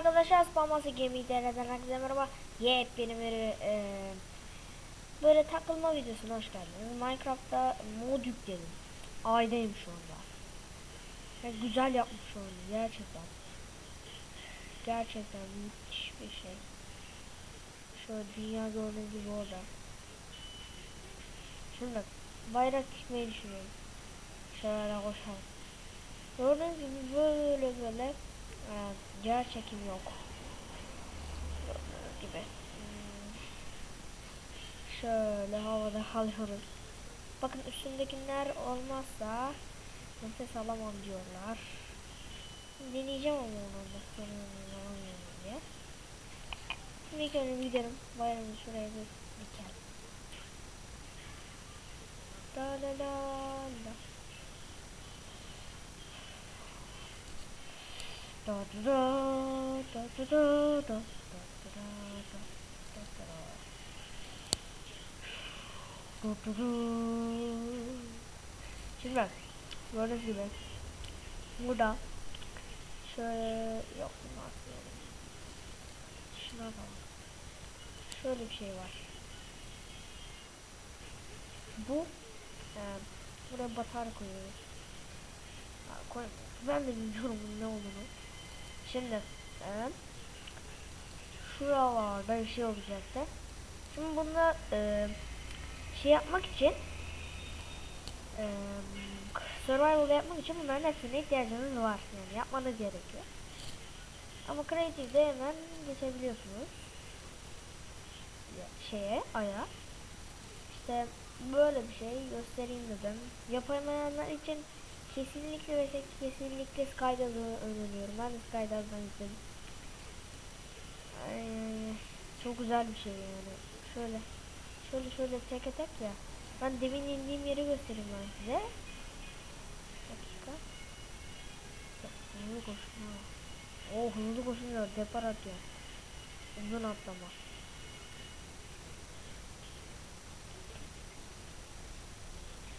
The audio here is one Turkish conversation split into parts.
arkadaşlar Spamması Gemi dereden herkese merhaba. Yepyeni bir e, böyle takılma videosuna hoş geldiniz. Minecraft'ta mod yükledim. Aydayım şu anda. Ve güzel yapmış anda gerçekten. Gerçekten müthiş bir şey. Şöyle dünya gördüğünüz gibi orada. Şimdi bayrak dikmeyi düşünüyorum. Şöyle koşalım. Gördüğünüz gibi böyle böyle Evet, yer çekim yok. Gibi. Hmm. Şöyle havada kalıyoruz. Bakın üstündekiler olmazsa nefes alamam diyorlar. Deneyeceğim ama onu da diye. Şimdi ilk önce gidelim. Bayramı şuraya bir dikelim. Da da da da. Da da da da da da da Şimdi bak. Gördüğünüz gibi. Burada. Şöyle. Yok bunu. Şuna bak. Şöyle bir şey var. Bu. E, buraya batar koyuyoruz. Ha. Ben de bilmiyorum ne olduğunu. Şimdi e, şuralarda bir şey olacaktı. Şimdi bunda e, şey yapmak için e, survival yapmak için bunların hepsine ihtiyacınız var. Yani yapmanız gerekiyor. Ama creative'de hemen geçebiliyorsunuz. Şeye, aya. İşte böyle bir şey göstereyim dedim. Yapamayanlar için kesinlikle ve kesinlikle Skydog'u öneriyorum. Ben de Skydog'dan izledim. Ay, çok güzel bir şey yani. Şöyle şöyle şöyle tek tek ya. Ben demin indiğim yeri göstereyim ben size. Dakika. Hızlı koşun ha. Oh hızlı koşunca depar atıyor. Uzun atlama.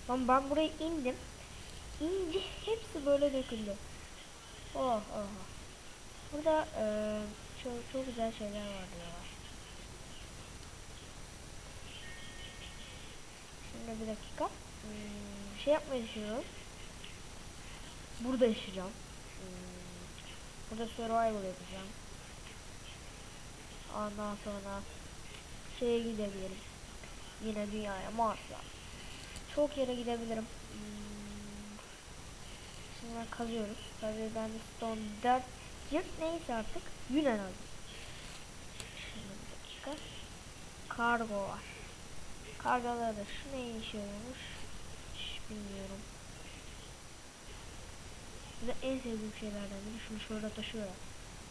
Lan ben buraya indim. İnce hepsi böyle döküldü. Oh oh. Burada eee çok, çok güzel şeyler var diyorlar. Şimdi bir dakika. Hmm, şey yapmayı düşünüyorum. Burada yaşayacağım. Hmm, burada survival yapacağım. Ondan sonra şeye gidebilirim. Yine dünyaya, Mars'a. Çok yere gidebilirim. Hmm, Şimdi kazıyoruz. Tabii ben stone 4 yırt neyse artık. Yunan aldım. Şimdi bir dakika. Kargo var. Kargolarda şu ne işe yarıyormuş? Hiç bilmiyorum. Da en sevdiğim şeylerden biri. Şunu şöyle taşıyorum.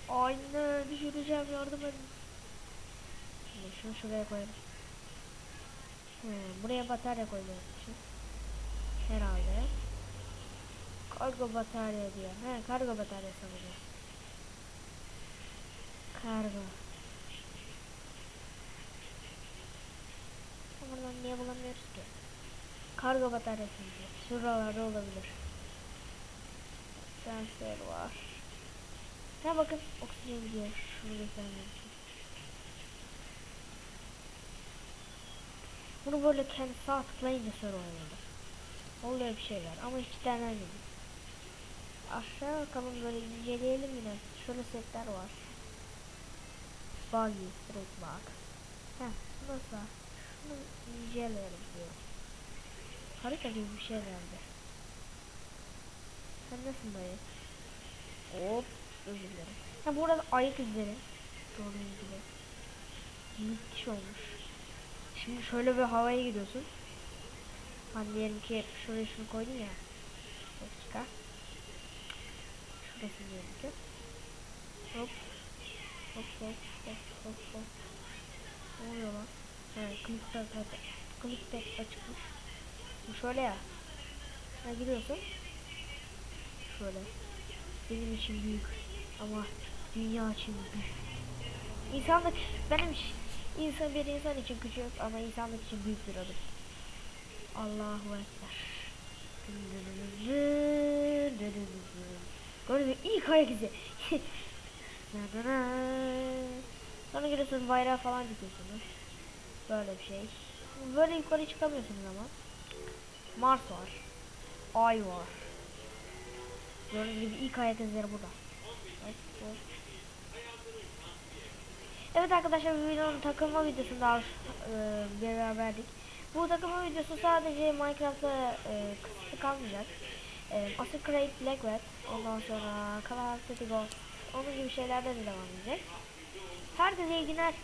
Aynen düşüreceğim yardım edin. Şimdi şunu şuraya koyalım. He, buraya batarya için. Herhalde. Kargo batarya diyor. He kargo batarya sanırım. Kargo. Buradan niye bulamıyoruz ki? Kargo bataryası diyor. Şuralarda olabilir. Sensör var. Ha bakın oksijen diyor. Şunu göstermek için. Bunu böyle kendi sağ tıklayınca soru oynadı. Oluyor bir şeyler ama hiç denemedim. Aşağı bakalım böyle inceleyelim yine. Şöyle setler var. Buggy, straight bug. Heh, nasıl? Şunu inceleyelim diyor. Harita gibi bir şey herhalde. Sen nasılsın dayı? Hop, özür dilerim. Ha burada ayak izleri. Gördüğünüz gibi. Müthiş olmuş. Şimdi şöyle bir havaya gidiyorsun. Hani diyelim ki şuraya şunu koydun ya. Bir. Diyelim ki. Hop. Hop hop hop hop hop. Ne oluyor lan? He, kılık tek kılık tek açıkmış. Bu şöyle ya. Ha gidiyorsun. Şöyle. Benim için büyük ama dünya için büyük. İnsanlık benim için insan bir insan için küçük ama insanlık için büyük bir adım. Allahu Ekber. Gördün mü? İlk ayak. Sonra giriyorsunuz bayrağı falan dikiyorsunuz. Böyle bir şey. Böyle yukarı çıkamıyorsunuz ama. Mars var. Ay var. Gördüğünüz gibi ilk ayak izleri burada. Evet, arkadaşlar bu videonun takılma videosunda e, beraberdik. Bu takılma videosu sadece Minecraft'ta e, kısıtlı kalmayacak. E, Asıl Rat, ondan sonra Color City Ghost, onun gibi şeylerden de devam edecek. Herkese iyi günler.